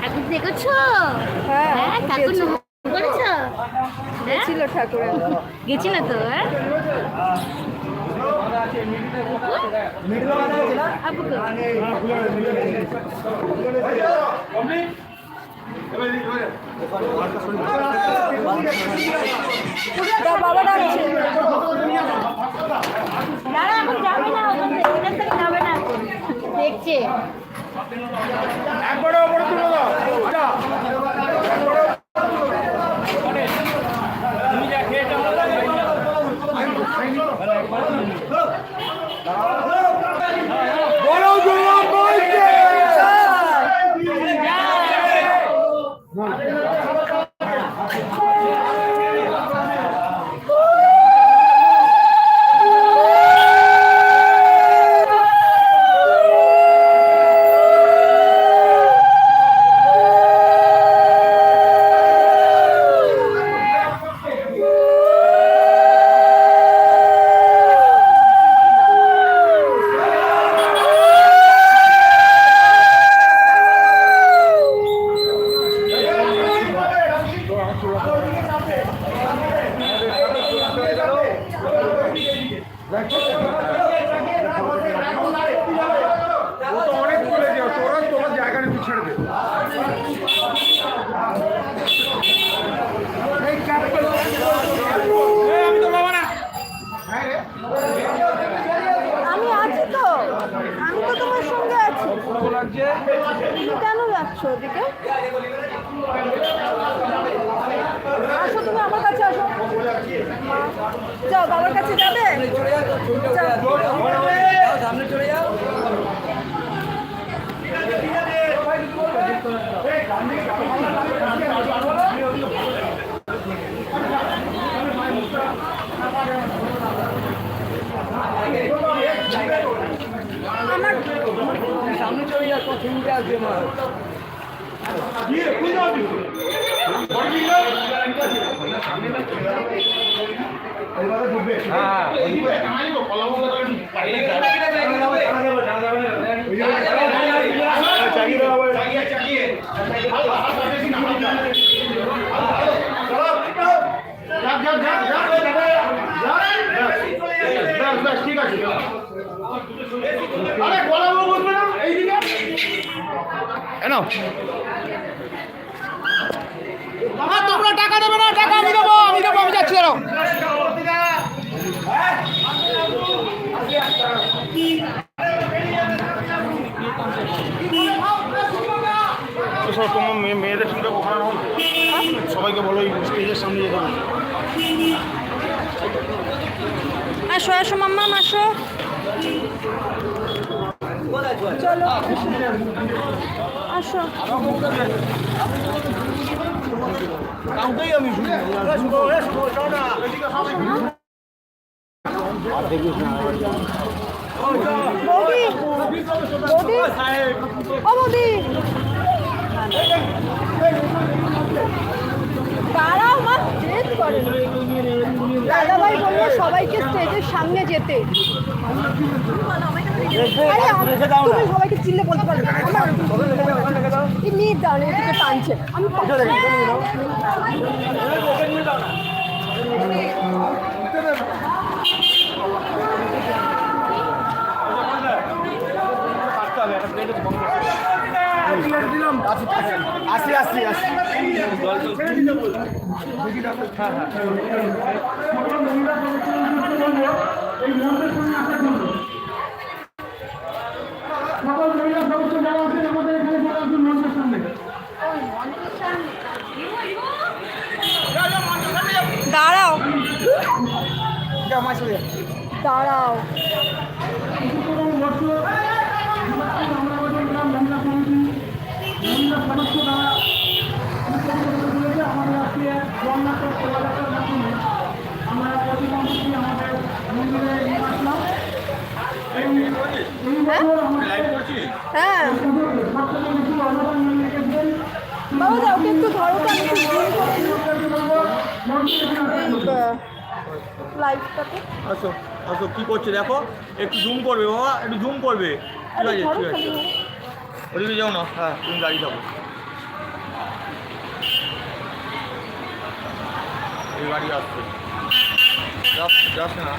ঠাকুর দেখেছ হ্যাঁ, হ্যাঁ ঠাকুর। করেছ হ্যাঁ ছিল ঠাকুরের গেছি না তো হ্যাঁ আপু কো? বাবা ডাকছে। দাঁড়া এখন যাবে না ওখান থেকে ওখান থেকে যাবে না। দেখছে। একবারে ওপরে তুলে দাও এটা বলো দুর্গা বলছে ও তো অনেক বলে দিও তোরা তোমার জায়গা নিয়ে ছেড়ে দে এই ক্যাপ্টেন আমি তো বাবা না হ্যাঁ রে আমি আছি তো আমি তো তোমার সঙ্গে আছি ভালো লাগছে তুমি কেন যাচ্ছ ওদিকে? আসো তুমি আমার কাছে আসো। যাও বাবার কাছে যাবে? যাও। ঠিক আছে আরে গলা বলবে না এইদিকে এনো হ্যাঁ তোমরা টাকা দেবে না টাকা আমি দেবো আমি দেবো আমি যাচ্ছি সব তোমার মেয়ে- মেয়েদের সঙ্গে ওখানে সবাইকে বলো এই স্টেজের সামনে যেতে। আসো আসো মাম্মা আসো। চলো আসো। দাঁড়াও মা স্টেজ করে দাদাভাই বলল সবাইকে স্টেজের সামনে যেতে। তুমি সবাইকে চিনলে বলতে পারবে এই নিয়ে দাঁড়ানো এদিকে টানছে। আমি আসি আসি আসি সকল মহিলা সদস্য যারা আছেন আমাদের এখানে চলে আসুন মঞ্চের সামনে দাঁড়াও দাঁড়াও হ্যাঁ আসো, কি করছে দেখো? একটু জুম করবে, বাবা, একটু জুম করবে। ঠিক আছে ঠিক আছে। ওদিকে যাও না। হ্যাঁ তুমি গাড়ি যাব এই গাড়ি আসছে। যাস না।